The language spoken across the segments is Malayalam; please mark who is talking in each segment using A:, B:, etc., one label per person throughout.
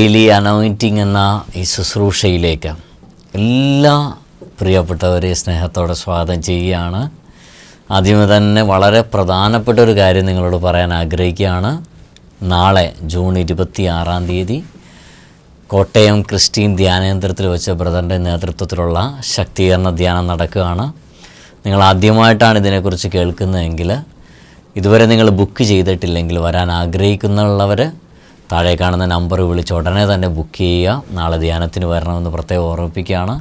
A: ഡെയിലി അനോയിന്റിങ് എന്ന ഈ ശുശ്രൂഷയിലേക്ക് എല്ലാ പ്രിയപ്പെട്ടവരെ സ്നേഹത്തോടെ സ്വാഗതം ചെയ്യുകയാണ്. ആദ്യമേ തന്നെ വളരെ പ്രധാനപ്പെട്ട ഒരു കാര്യം നിങ്ങളോട് പറയാൻ ആഗ്രഹിക്കുകയാണ്. നാളെ ജൂൺ ഇരുപത്തി ആറാം തീയതി കോട്ടയം ക്രിസ്റ്റീൻ ധ്യാനേന്ദ്രത്തിൽ വെച്ച ബ്രദറിന്റെ നേതൃത്വത്തിലുള്ള ശക്തീകരണ ധ്യാനം നടക്കുകയാണ്. നിങ്ങൾ ആദ്യമായിട്ടാണ് ഇതിനെക്കുറിച്ച് കേൾക്കുന്നതെങ്കിൽ ഇതുവരെ നിങ്ങൾ ബുക്ക് ചെയ്തിട്ടില്ലെങ്കിൽ വരാൻ ആഗ്രഹിക്കുന്നുള്ളവർ താഴെ കാണുന്ന നമ്പർ വിളിച്ച് ഉടനെ തന്നെ ബുക്ക് ചെയ്യുക. നാളെ ധ്യാനത്തിന് വരണമെന്ന് പ്രത്യേകം ഓർമ്മിപ്പിക്കുകയാണ്.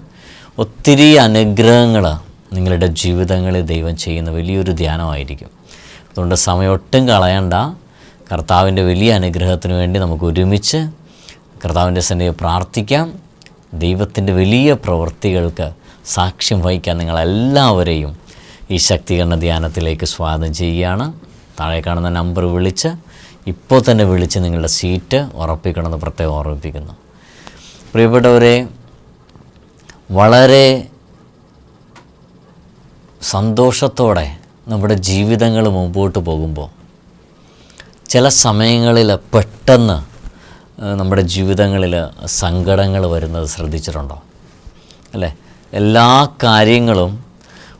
A: ഒത്തിരി അനുഗ്രഹങ്ങൾ നിങ്ങളുടെ ജീവിതങ്ങളിൽ ദൈവം ചെയ്യുന്ന വലിയൊരു ധ്യാനമായിരിക്കും. അതുകൊണ്ട് സമയം ഒട്ടും കളയണ്ട. കർത്താവിന്റെ വലിയ അനുഗ്രഹത്തിന് വേണ്ടി നമുക്ക് ഒരുമിച്ച് കർത്താവിന്റെ സന്നിധിയിൽ പ്രാർത്ഥിക്കാം. ദൈവത്തിന്റെ വലിയ പ്രവൃത്തികൾക്ക് സാക്ഷ്യം വഹിക്കാൻ നിങ്ങളെല്ലാവരെയും ഈ ശക്തീകരണ ധ്യാനത്തിലേക്ക് സ്വാഗതം ചെയ്യുകയാണ്. താഴെ കാണുന്ന നമ്പർ വിളിച്ച് ഇപ്പോൾ തന്നെ വിളിച്ച് നിങ്ങളുടെ സീറ്റ് ഉറപ്പിക്കണമെന്ന് പ്രത്യേകം ഓർമ്മിപ്പിക്കുന്നു. പ്രിയപ്പെട്ടവരെ വളരെ സന്തോഷത്തോടെ നമ്മുടെ ജീവിതങ്ങൾ മുമ്പോട്ട് പോകുമ്പോൾ ചില സമയങ്ങളിൽ പെട്ടെന്ന് നമ്മുടെ ജീവിതങ്ങളിൽ സങ്കടങ്ങൾ വരുന്നത് ശ്രദ്ധിച്ചിട്ടുണ്ടോ? അല്ലേ? എല്ലാ കാര്യങ്ങളും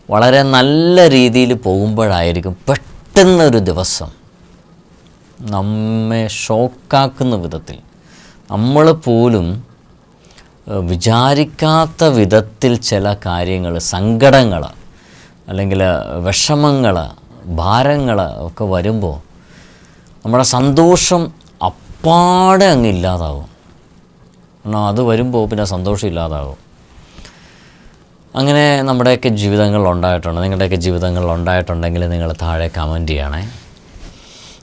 A: വളരെ നല്ല രീതിയിൽ പോകുമ്പോഴായിരിക്കും പെട്ടെന്നൊരു ദിവസം നമ്മെ ഷോക്കാക്കുന്ന വിധത്തിൽ നമ്മൾ പോലും വിചാരിക്കാത്ത വിധത്തിൽ ചില കാര്യങ്ങൾ സങ്കടങ്ങൾ അല്ലെങ്കിൽ വിഷമങ്ങൾ ഭാരങ്ങൾ ഒക്കെ വരുമ്പോൾ നമ്മുടെ സന്തോഷം അപ്പാടെ അങ്ങ് ഇല്ലാതാവും. കാരണം അത് വരുമ്പോൾ പിന്നെ സന്തോഷം ഇല്ലാതാവും. അങ്ങനെ നമ്മുടെയൊക്കെ ജീവിതങ്ങളിൽ ഉണ്ടായിട്ടുണ്ട്. നിങ്ങളുടെയൊക്കെ ജീവിതങ്ങളിൽ ഉണ്ടായിട്ടുണ്ടെങ്കിൽ നിങ്ങൾ താഴെ കമന്റ് ചെയ്യണേ.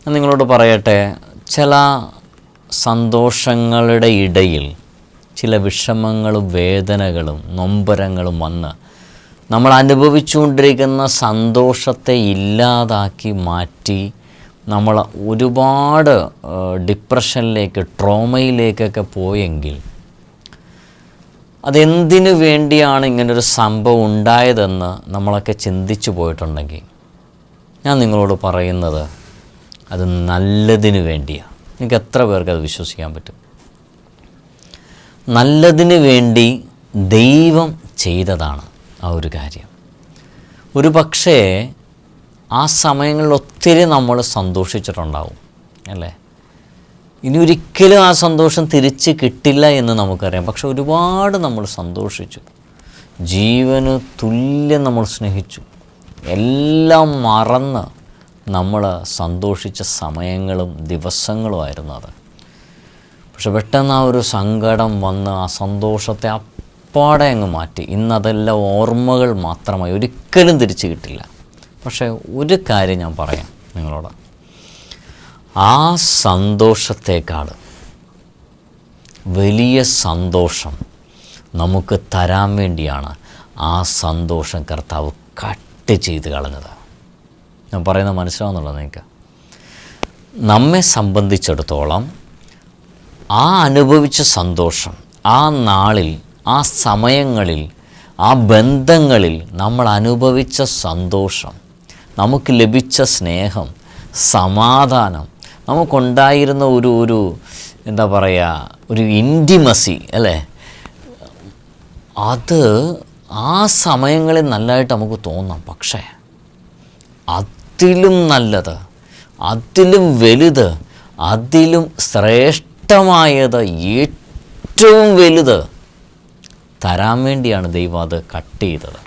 A: ഞാൻ നിങ്ങളോട് പറയട്ടെ ചില സന്തോഷങ്ങളുടെ ഇടയിൽ ചില വിഷമങ്ങളും വേദനകളും നൊമ്പരങ്ങളും വന്ന് നമ്മൾ അനുഭവിച്ചുകൊണ്ടിരിക്കുന്ന സന്തോഷത്തെ ഇല്ലാതാക്കി മാറ്റി നമ്മൾ ഒരുപാട് ഡിപ്രഷനിലേക്ക് ട്രോമയിലേക്കൊക്കെ പോയെങ്കിൽ അതെന്തിനു വേണ്ടിയാണ് ഇങ്ങനൊരു സംഭവം ഉണ്ടായതെന്ന് നമ്മളൊക്കെ ചിന്തിച്ചു പോയിട്ടുണ്ടെങ്കിൽ ഞാൻ നിങ്ങളോട് പറയുന്നത് അത് നല്ലതിന് വേണ്ടിയാണ് നിങ്ങൾക്ക് എത്ര പേർക്ക് അത് വിശ്വസിക്കാൻ പറ്റും? നല്ലതിന് വേണ്ടി ദൈവം ചെയ്തതാണ് ആ ഒരു കാര്യം. ഒരു പക്ഷേ ആ സമയങ്ങളിൽ ഒത്തിരി നമ്മൾ സന്തോഷിച്ചിട്ടുണ്ടാവും അല്ലേ? ഇനി ഒരിക്കലും ആ സന്തോഷം തിരിച്ച് കിട്ടില്ല എന്ന് നമുക്കറിയാം. പക്ഷെ ഒരുപാട് നമ്മൾ സന്തോഷിച്ചു. ജീവന് തുല്യം നമ്മൾ സ്നേഹിച്ചു. എല്ലാം മറന്ന് നമ്മൾ സന്തോഷിച്ച സമയങ്ങളും ദിവസങ്ങളുമായിരുന്നു അത്. പക്ഷെ പെട്ടെന്ന് ആ ഒരു സങ്കടം വന്ന് ആ സന്തോഷത്തെ അപ്പാടെ അങ്ങ് മാറ്റി. ഇന്നതെല്ലാം ഓർമ്മകൾ മാത്രമായി. ഒരിക്കലും തിരിച്ചു കിട്ടില്ല. പക്ഷേ ഒരു കാര്യം ഞാൻ പറയാം നിങ്ങളോട്. ആ സന്തോഷത്തേക്കാൾ വലിയ സന്തോഷം നമുക്ക് തരാൻ വേണ്ടിയാണ് ആ സന്തോഷം കർത്താവ് കട്ട് ചെയ്ത് കളഞ്ഞത്. ഞാൻ പറയുന്നത് മനസ്സിലാവുന്നുള്ളത് നിങ്ങൾക്ക്? നമ്മെ സംബന്ധിച്ചിടത്തോളം ആ അനുഭവിച്ച സന്തോഷം ആ നാളിൽ ആ സമയങ്ങളിൽ ആ ബന്ധങ്ങളിൽ നമ്മൾ അനുഭവിച്ച സന്തോഷം നമുക്ക് ലഭിച്ച സ്നേഹം സമാധാനം നമുക്കുണ്ടായിരുന്ന ഒരു ഒരു എന്താ പറയുക ഒരു ഇന്റിമസി അല്ലേ? അത് ആ സമയങ്ങളിൽ നല്ലതായിട്ട് നമുക്ക് തോന്നാം. പക്ഷേ അതിലും നല്ലത് അതിലും വലുത് അതിലും ശ്രേഷ്ഠമായത് ഏറ്റവും വലുത് തരാൻ വേണ്ടിയാണ് ദൈവം അത് കട്ട് ചെയ്തത്.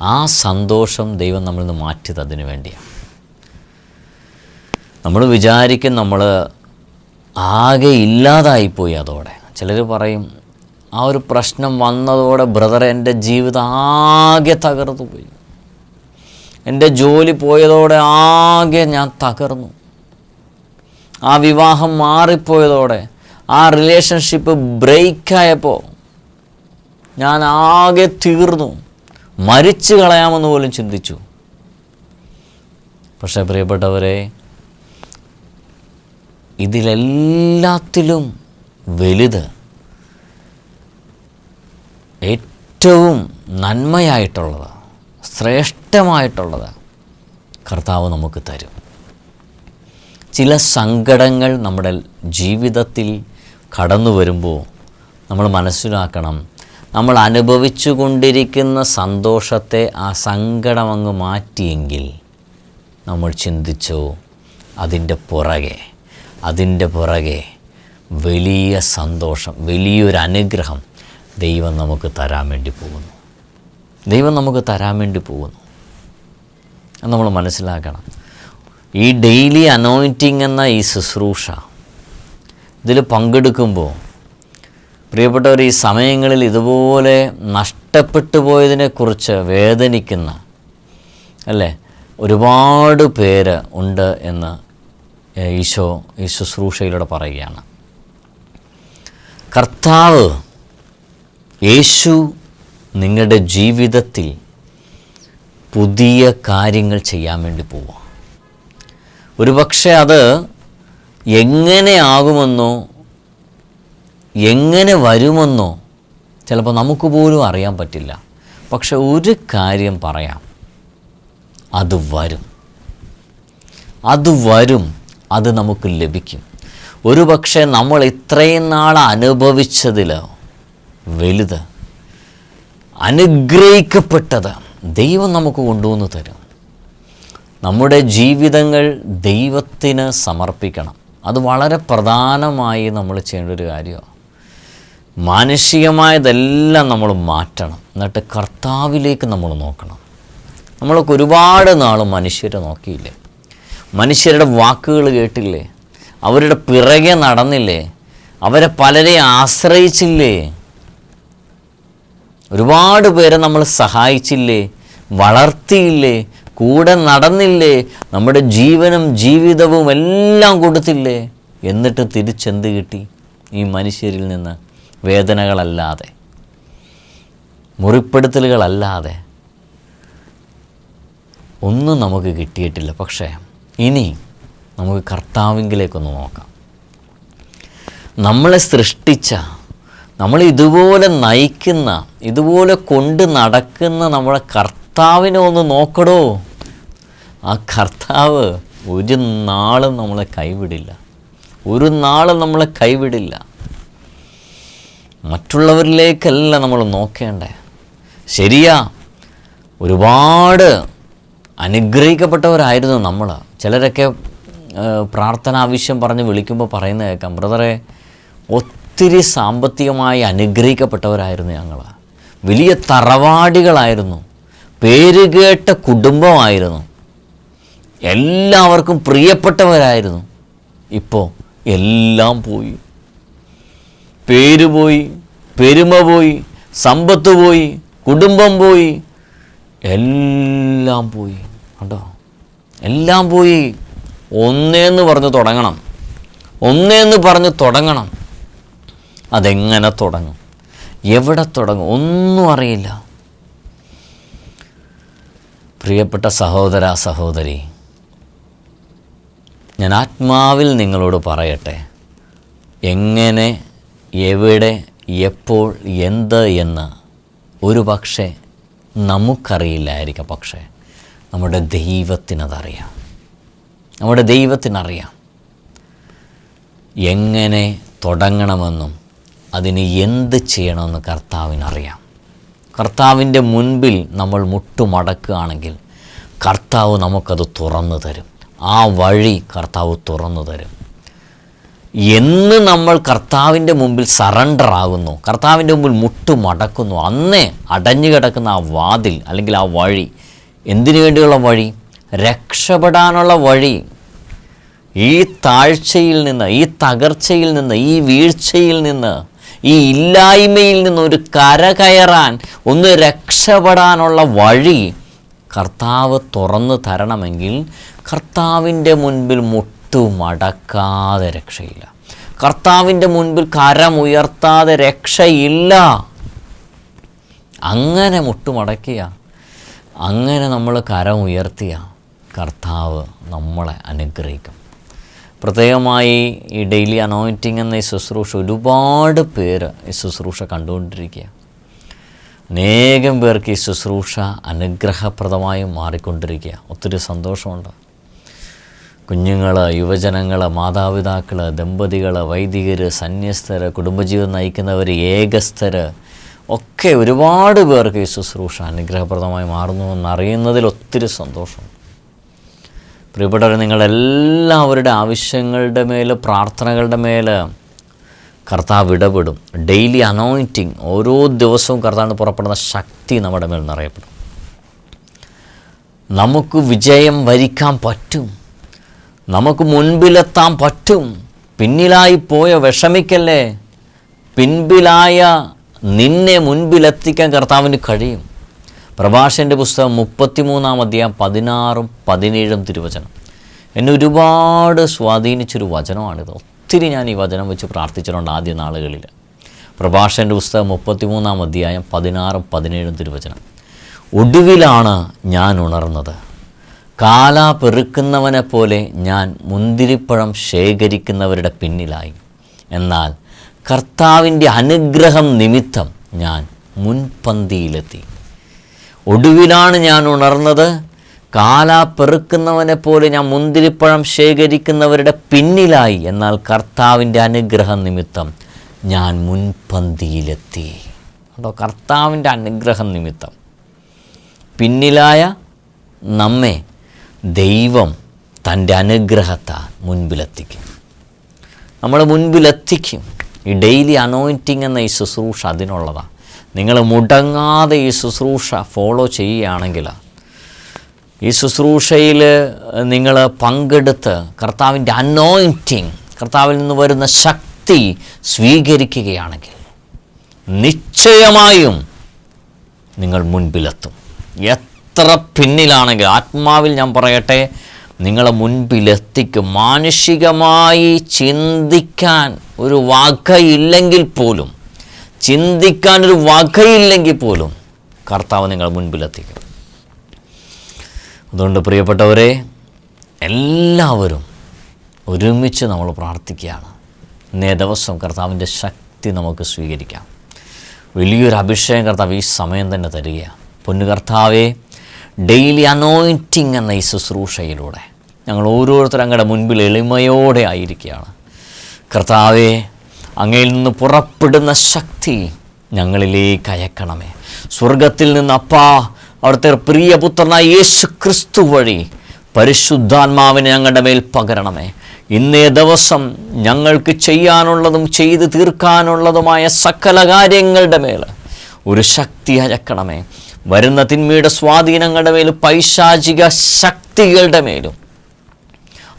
A: ആ സന്തോഷം ദൈവം നമ്മളിൽ നിന്ന് മാറ്റിയത് അതിനു വേണ്ടിയാണ്. നമ്മൾ വിചാരിക്കും നമ്മൾ ആകെ ഇല്ലാതായിപ്പോയി അതോടെ. ചിലർ പറയും ആ ഒരു പ്രശ്നം വന്നതോടെ ബ്രദർ എന്റെ ജീവിതം ആകെ തകർന്നു പോയി എന്റെ ജോലി പോയതോടെ ആകെ ഞാൻ തകർന്നു. ആ വിവാഹം മാറിപ്പോയതോടെ ആ റിലേഷൻഷിപ്പ് ബ്രേക്കായപ്പോൾ ഞാൻ ആകെ തീർന്നു. മരിച്ചു കളയാമെന്ന് പോലും ചിന്തിച്ചു. പക്ഷേ പ്രിയപ്പെട്ടവരെ ഇതിലെല്ലാത്തിലും വലുത് ഏറ്റവും നന്മയായിട്ടുള്ളത് ശ്രേഷ്ഠമായിട്ടുള്ളത് കർത്താവ് നമുക്ക് തരും. ചില സങ്കടങ്ങൾ നമ്മുടെ ജീവിതത്തിൽ കടന്നു വരുമ്പോൾ നമ്മൾ മനസ്സിലാക്കണം നമ്മൾ അനുഭവിച്ചു കൊണ്ടിരിക്കുന്ന സന്തോഷത്തെ ആ സങ്കടം അങ്ങ് മാറ്റിയെങ്കിൽ നമ്മൾ ചിന്തിച്ചു അതിന്റെ പുറകെ അതിന്റെ പുറകെ വലിയ സന്തോഷം വലിയൊരു അനുഗ്രഹം ദൈവം നമുക്ക് തരാൻ വേണ്ടി പോകുന്നു. ദൈവം നമുക്ക് തരാൻ വേണ്ടി പോകുന്നു. അത് നമ്മൾ മനസ്സിലാക്കണം. ഈ ഡെയിലി അനോയിന്റിങ് എന്ന ഈ ശുശ്രൂഷ ഇതിൽ പങ്കെടുക്കുമ്പോൾ പ്രിയപ്പെട്ടവർ ഈ സമയങ്ങളിൽ ഇതുപോലെ നഷ്ടപ്പെട്ടു പോയതിനെക്കുറിച്ച് വേദനിക്കുന്ന അല്ലേ ഒരുപാട് പേര് ഉണ്ട് എന്ന് ഈശോ ഈ ശുശ്രൂഷയിലൂടെ പറയുകയാണ്. കർത്താവ് യേശു നിങ്ങളുടെ ജീവിതത്തിൽ പുതിയ കാര്യങ്ങൾ ചെയ്യാൻ വേണ്ടി പോവുക. ഒരുപക്ഷെ അത് എങ്ങനെ ആകുമെന്നോ എങ്ങനെ വരുമെന്നോ ചിലപ്പോൾ നമുക്ക് പോലും അറിയാൻ പറ്റില്ല. പക്ഷെ ഒരു കാര്യം പറയാം. അത് വരും. അത് വരും. അത് നമുക്ക് ലഭിക്കും. ഒരു പക്ഷേ നമ്മൾ ഇത്രയും നാൾ അനുഭവിച്ചതിൽ വലുത് അനുഗ്രഹിക്കപ്പെട്ടത് ദൈവം നമുക്ക് കൊണ്ടുവന്ന് തരും. നമ്മുടെ ജീവിതങ്ങൾ ദൈവത്തിന് സമർപ്പിക്കണം. അത് വളരെ പ്രധാനമായി നമ്മൾ ചെയ്യേണ്ട ഒരു കാര്യമാണ് മാനുഷികമായതെല്ലാം നമ്മൾ മാറ്റണം. എന്നിട്ട് കർത്താവിലേക്ക് നമ്മൾ നോക്കണം. നമ്മളൊക്കെ ഒരുപാട് നാൾ മനുഷ്യരെ നോക്കിയില്ലേ? മനുഷ്യരുടെ വാക്കുകൾ കേട്ടില്ലേ? അവരുടെ പിറകെ നടന്നില്ലേ? അവരെ പലരെ ആശ്രയിച്ചില്ലേ? ഒരുപാട് പേരെ നമ്മൾ സഹായിച്ചില്ലേ വളർത്തിയില്ലേ കൂടെ നടന്നില്ലേ നമ്മുടെ ജീവനും ജീവിതവും എല്ലാം കൊടുത്തില്ലേ എന്നിട്ട് തിരിച്ചെന്ത് കിട്ടി? ഈ മനുഷ്യരിൽ നിന്ന് വേദനകളല്ലാതെ മുറിപ്പെടുത്തലുകളല്ലാതെ ഒന്നും നമുക്ക് കിട്ടിയിട്ടില്ല. പക്ഷേ ഇനി നമുക്ക് കർത്താവിങ്കിലേക്കൊന്ന് നോക്കാം. നമ്മളെ സൃഷ്ടിച്ച നമ്മൾ ഇതുപോലെ നയിക്കുന്ന ഇതുപോലെ കൊണ്ട് നടക്കുന്ന നമ്മുടെ കർത്താവിനെ ഒന്ന് നോക്കടോ. ആ കർത്താവ് ഒരു നാളും നമ്മളെ കൈവിടില്ല. ഒരു നാളും നമ്മളെ കൈവിടില്ല. മറ്റുള്ളവരിലേക്കല്ല നമ്മൾ നോക്കേണ്ടേ. ശരിയാ ഒരുപാട് അനുഗ്രഹിക്കപ്പെട്ടവരായിരുന്നു നമ്മൾ ചിലരൊക്കെ പ്രാർത്ഥന ആവശ്യം പറഞ്ഞ് വിളിക്കുമ്പോൾ പറയുന്നത് കേൾക്കാം. ബ്രദറെ ഒത്തിരി സാമ്പത്തികമായി അനുഗ്രഹിക്കപ്പെട്ടവരായിരുന്നു ഞങ്ങൾ വലിയ തറവാടികളായിരുന്നു. പേരുകേട്ട കുടുംബമായിരുന്നു. എല്ലാവർക്കും പ്രിയപ്പെട്ടവരായിരുന്നു. ഇപ്പോൾ എല്ലാം പോയി. പേര് പോയി പെരുമ പോയി സമ്പത്ത് പോയി കുടുംബം പോയി. എല്ലാം പോയി. കണ്ടോ? എല്ലാം പോയി. ഒന്നേന്ന് പറഞ്ഞ് തുടങ്ങണം. ഒന്നേന്ന് പറഞ്ഞ് തുടങ്ങണം. അതെങ്ങനെ തുടങ്ങും? എവിടെ തുടങ്ങും? ഒന്നും അറിയില്ല. പ്രിയപ്പെട്ട സഹോദര സഹോദരി ഞാൻ ആത്മാവിൽ നിങ്ങളോട് പറയട്ടെ. എങ്ങനെ എവിടെ എപ്പോൾ എന്ത് എന്ന് ഒരു പക്ഷേ നമുക്കറിയില്ലായിരിക്കാം. പക്ഷേ നമ്മുടെ ദൈവത്തിനതറിയാം. നമ്മുടെ ദൈവത്തിനറിയാം. എങ്ങനെ തുടങ്ങണമെന്നും അതിന് എന്ത് ചെയ്യണമെന്ന് കർത്താവിനറിയാം. കർത്താവിന്റെ മുൻപിൽ നമ്മൾ മുട്ടുമടക്കുകയാണെങ്കിൽ കർത്താവ് നമുക്കത് തുറന്നു തരും. ആ വഴി കർത്താവ് തുറന്നു തരും. എന്ന് നമ്മൾ കർത്താവിന്റെ മുമ്പിൽ സറണ്ടർ ആകുന്നു കർത്താവിന്റെ മുമ്പിൽ മുട്ടുമടക്കുന്നു അന്നേ അടഞ്ഞു കിടക്കുന്ന ആ വാതിൽ അല്ലെങ്കിൽ ആ വഴി എന്തിനു വേണ്ടിയുള്ള വഴി? രക്ഷപ്പെടാനുള്ള വഴി. ഈ താഴ്ചയിൽ നിന്ന് ഈ തകർച്ചയിൽ നിന്ന് ഈ വീഴ്ചയിൽ നിന്ന് ഈ ഇല്ലായ്മയിൽ നിന്നൊരു കരകയറാൻ കര കയറാൻ ഒന്ന് രക്ഷപ്പെടാനുള്ള വഴി കർത്താവ് തുറന്നു തരണമെങ്കിൽ കർത്താവിന്റെ മുൻപിൽ മുട്ടുമടക്കാതെ രക്ഷയില്ല. കർത്താവിന്റെ മുൻപിൽ കരമുയർത്താതെ രക്ഷയില്ല. അങ്ങനെ മുട്ടുമടക്കിയ അങ്ങനെ നമ്മൾ കരമുയർത്തിയ കർത്താവ് നമ്മളെ അനുഗ്രഹിക്കും. പ്രത്യേകമായി ഈ ഡെയിലി അനോയിന്റിങ് എന്ന ഈ ശുശ്രൂഷ ഒരുപാട് പേര് ഈ ശുശ്രൂഷ കണ്ടുകൊണ്ടിരിക്കുക. അനേകം പേർക്ക് ഈ ശുശ്രൂഷ അനുഗ്രഹപ്രദമായി മാറിക്കൊണ്ടിരിക്കുക. ഒത്തിരി സന്തോഷമുണ്ട്. കുഞ്ഞുങ്ങൾ യുവജനങ്ങൾ മാതാപിതാക്കൾ ദമ്പതികൾ വൈദികർ സന്യസ്തർ കുടുംബജീവിതം നയിക്കുന്നവർ ഏകസ്ഥർ ഒക്കെ ഒരുപാട് പേർക്ക് ഈ ശുശ്രൂഷ അനുഗ്രഹപ്രദമായി മാറുന്നു എന്നറിയുന്നതിൽ ഒത്തിരി സന്തോഷം പ്രിയപ്പെട്ടവർ നിങ്ങളെല്ലാവരുടെ ആവശ്യങ്ങളുടെ മേൽ പ്രാർത്ഥനകളുടെ മേൽ കർത്താവ് ഇടപെടും. ഡെയിലി അനോയിന്റിങ് ഓരോ ദിവസവും കർത്താവിന് പുറപ്പെടുന്ന ശക്തി നമ്മുടെ മേൽ നിറയപ്പെടും. നമുക്ക് വിജയം വരിക്കാൻ പറ്റും. നമുക്ക് മുൻപിലെത്താൻ പറ്റും. പിന്നിലായി പോയ വിഷമിക്കല്ലേ? പിൻപിലായ നിന്നെ മുൻപിലെത്തിക്കാൻ കർത്താവിന് കഴിയും. പ്രഭാഷന്റെ പുസ്തകം മുപ്പത്തിമൂന്നാം അധ്യായം പതിനാറും പതിനേഴും തിരുവചനം. എന്നെ ഒരുപാട് സ്വാധീനിച്ചൊരു വചനമാണിത്. ഒത്തിരി ഞാൻ ഈ വചനം വെച്ച് പ്രാർത്ഥിച്ചിട്ടുണ്ട് ആദ്യ നാളുകളിൽ. പ്രഭാഷന്റെ പുസ്തകം മുപ്പത്തിമൂന്നാം അധ്യായം പതിനാറും പതിനേഴും തിരുവചനം. ഒടുവിലാണ് ഞാൻ ഉണർന്നത്. കാല പെറുക്കുന്നവനെ പോലെ ഞാൻ മുന്തിരിപ്പഴം ശേഖരിക്കുന്നവരുടെ പിന്നിലായി. എന്നാൽ കർത്താവിന്റെ അനുഗ്രഹം നിമിത്തം ഞാൻ മുൻപന്തിയിലെത്തി. ഒടുവിലാണ് ഞാൻ ഉണർന്നത്. കാല പെറുക്കുന്നവനെ പോലെ ഞാൻ മുന്തിരിപ്പഴം ശേഖരിക്കുന്നവരുടെ പിന്നിലായി. എന്നാൽ കർത്താവിന്റെ അനുഗ്രഹം നിമിത്തം ഞാൻ മുൻപന്തിയിലെത്തി. കേട്ടോ കർത്താവിന്റെ അനുഗ്രഹം നിമിത്തം. പിന്നിലായ നമ്മെ ദൈവം തന്റെ അനുഗ്രഹത്താൽ മുൻപിലെത്തിക്കും. നമ്മൾ മുൻപിലെത്തിക്കും. ഈ ഡെയിലി അനോയിന്റിങ് എന്ന ഈ ശുശ്രൂഷ അതിനുള്ളതാണ് നിങ്ങൾ മുടങ്ങാതെ ഈ ശുശ്രൂഷ ഫോളോ ചെയ്യുകയാണെങ്കിൽ ഈ ശുശ്രൂഷയിൽ നിങ്ങൾ പങ്കെടുത്ത് കർത്താവിന്റെ അനോയിന്റിങ് കർത്താവിൽ നിന്ന് വരുന്ന ശക്തി സ്വീകരിക്കുകയാണെങ്കിൽ നിശ്ചയമായും നിങ്ങൾ മുൻപിലെത്തും. എത്ര പിന്നിലാണെങ്കിൽ ആത്മാവിൽ ഞാൻ പറയട്ടെ നിങ്ങളെ മുൻപിലെത്തിക്കും. മാനുഷികമായി ചിന്തിക്കാൻ ഒരു വകയില്ലെങ്കിൽ പോലും ചിന്തിക്കാൻ ഒരു വകയില്ലെങ്കിൽ പോലും കർത്താവ് നിങ്ങൾ മുൻപിലെത്തിക്കും. അതുകൊണ്ട് പ്രിയപ്പെട്ടവരെ എല്ലാവരും ഒരുമിച്ച് നമ്മൾ പ്രാർത്ഥിക്കുകയാണ്. ഇന്നേ ദിവസം കർത്താവിന്റെ ശക്തി നമുക്ക് സ്വീകരിക്കാം. വലിയൊരു അഭിഷേകം കർത്താവ് ഈ സമയം തന്നെ തരികയാണ്. പൊന്നു കർത്താവെ ഡെയിലി അനോയിന്റിങ് എന്ന ഈ ശുശ്രൂഷയിലൂടെ ഞങ്ങൾ ഓരോരുത്തരും അങ്ങയുടെ മുൻപിൽ എളിമയോടെ ആയിരിക്കുകയാണ്. കർത്താവെ അങ്ങയിൽ നിന്ന് പുറപ്പെടുന്ന ശക്തി ഞങ്ങളിലേക്ക് അയക്കണമേ. സ്വർഗത്തിൽ നിന്ന് അപ്പാ അവിടുത്തെ പ്രിയപുത്രനായ യേശു ക്രിസ്തു വഴി പരിശുദ്ധാത്മാവിനെ ഞങ്ങളുടെ മേൽ പകരണമേ. ഇന്നേ ദിവസം ഞങ്ങൾക്ക് ചെയ്യാനുള്ളതും ചെയ്തു തീർക്കാനുള്ളതുമായ സകല കാര്യങ്ങളുടെ മേൽ ഒരു ശക്തി അയക്കണമേ. വരുന്ന തിന്മയുടെ സ്വാധീനങ്ങളുടെ മേലും പൈശാചിക ശക്തികളുടെ മേലും.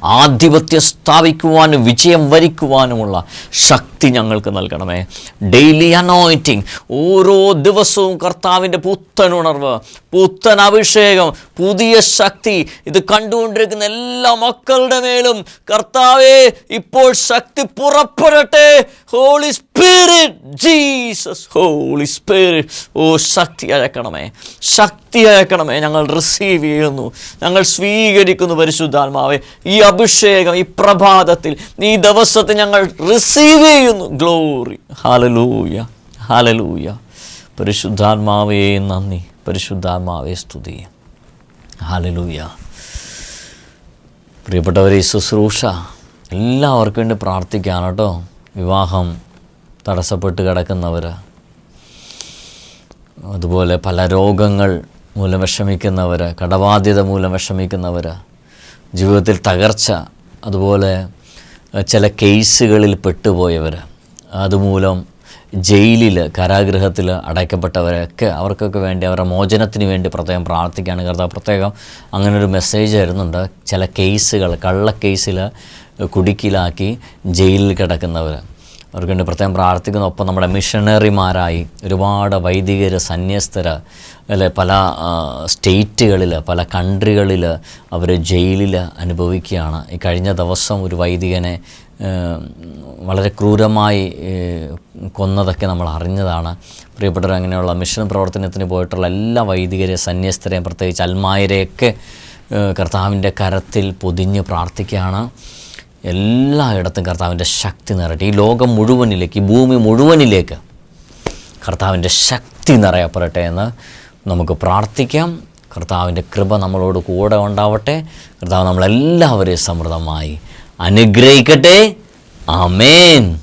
A: ആധിപത്യം സ്ഥാപിക്കുവാനും വിജയം വരിക്കുവാനുമുള്ള ശക്തി ഞങ്ങൾക്ക് നൽകണമേ. ഡെയിലി അനോയിറ്റിംഗ് ഓരോ ദിവസവും കർത്താവിന്റെ പുത്തൻ ഉണർവ് പുത്തൻ അഭിഷേകം പുതിയ ശക്തി. ഇത് കണ്ടുകൊണ്ടിരിക്കുന്ന എല്ലാ മക്കളുടെ മേലും കർത്താവെ ഇപ്പോൾ ശക്തി പുറപ്പെടട്ടെ. Holy spirit Jesus holy spirit ഓ ശക്തി അയക്കണമേ. ശക്തി അയക്കണമേ. ഞങ്ങൾ റിസീവ് ചെയ്യുന്നു. ഞങ്ങൾ സ്വീകരിക്കുന്നു പരിശുദ്ധാത്മാവെ. ഈ അഭിഷേകം ഈ പ്രഭാതത്തിൽ ഈ ദിവസത്തെ ഞങ്ങൾ റിസീവ് ചെയ്യുന്നു. ഗ്ലോറി ഹാലലൂയ ഹാലലൂയ പരിശുദ്ധാത്മാവേ നന്ദി പരിശുദ്ധാത്മാവേ സ്തുതി ഹാലലൂയ പ്രിയപ്പെട്ടവരെ ശുശ്രൂഷ എല്ലാവർക്കും വേണ്ടി പ്രാർത്ഥിക്കാൻ കേട്ടോ. വിവാഹം തടസ്സപ്പെട്ട് കിടക്കുന്നവർ അതുപോലെ പല രോഗങ്ങൾ മൂലം വിഷമിക്കുന്നവർ കടബാധ്യത മൂലം വിഷമിക്കുന്നവർ ജീവിതത്തിൽ തകർച്ച അതുപോലെ ചില കേസുകളിൽ പെട്ടുപോയവർ അതുമൂലം ജയിലിൽ കാരാഗൃഹത്തിൽ അടയ്ക്കപ്പെട്ടവരൊക്കെ അവർക്കൊക്കെ വേണ്ടി അവരുടെ മോചനത്തിന് വേണ്ടി പ്രത്യേകം പ്രാർത്ഥിക്കുകയാണ്. കർത്താവ് പ്രത്യേകം അങ്ങനെ ഒരു മെസ്സേജ് വരുന്നുണ്ട് ചില കേസുകൾ കള്ള കേസിൽ കുടുക്കിലാക്കി ജയിലിൽ കിടക്കുന്നവർ. അവർക്ക് വേണ്ടി പ്രത്യേകം പ്രാർത്ഥിക്കുന്ന. ഒപ്പം നമ്മുടെ മിഷണറിമാരായി ഒരുപാട് വൈദികർ സന്യസ്തർ അല്ലെ പല സ്റ്റേറ്റുകളിൽ പല കൺട്രികളിൽ അവർ ജയിലിൽ അനുഭവിക്കുകയാണ്. ഈ കഴിഞ്ഞ ദിവസം ഒരു വൈദികനെ വളരെ ക്രൂരമായി കൊന്നതൊക്കെ നമ്മൾ അറിഞ്ഞതാണ്. പ്രിയപ്പെട്ടവർ അങ്ങനെയുള്ള മിഷൻ പ്രവർത്തനത്തിന് പോയിട്ടുള്ള എല്ലാ വൈദികരെ സന്യസ്തരെയും പ്രത്യേകിച്ച് അൽമായരെയൊക്കെ കർത്താവിന്റെ കരത്തിൽ പൊതിഞ്ഞ് പ്രാർത്ഥിക്കുകയാണ്. എല്ലായിടത്തും കർത്താവിന്റെ ശക്തി നിറയട്ടെ. ഈ ലോകം മുഴുവനിലേക്ക് ഈ ഭൂമി മുഴുവനിലേക്ക് കർത്താവിന്റെ ശക്തി നിറയപ്പെടട്ടെ എന്ന് നമുക്ക് പ്രാർത്ഥിക്കാം. കർത്താവിന്റെ കൃപ നമ്മളോട് കൂടെ ഉണ്ടാവട്ടെ. കർത്താവ് നമ്മളെല്ലാവരെയും സമൃദ്ധമായി അനുഗ്രഹിക്കട്ടെ. ആമേൻ.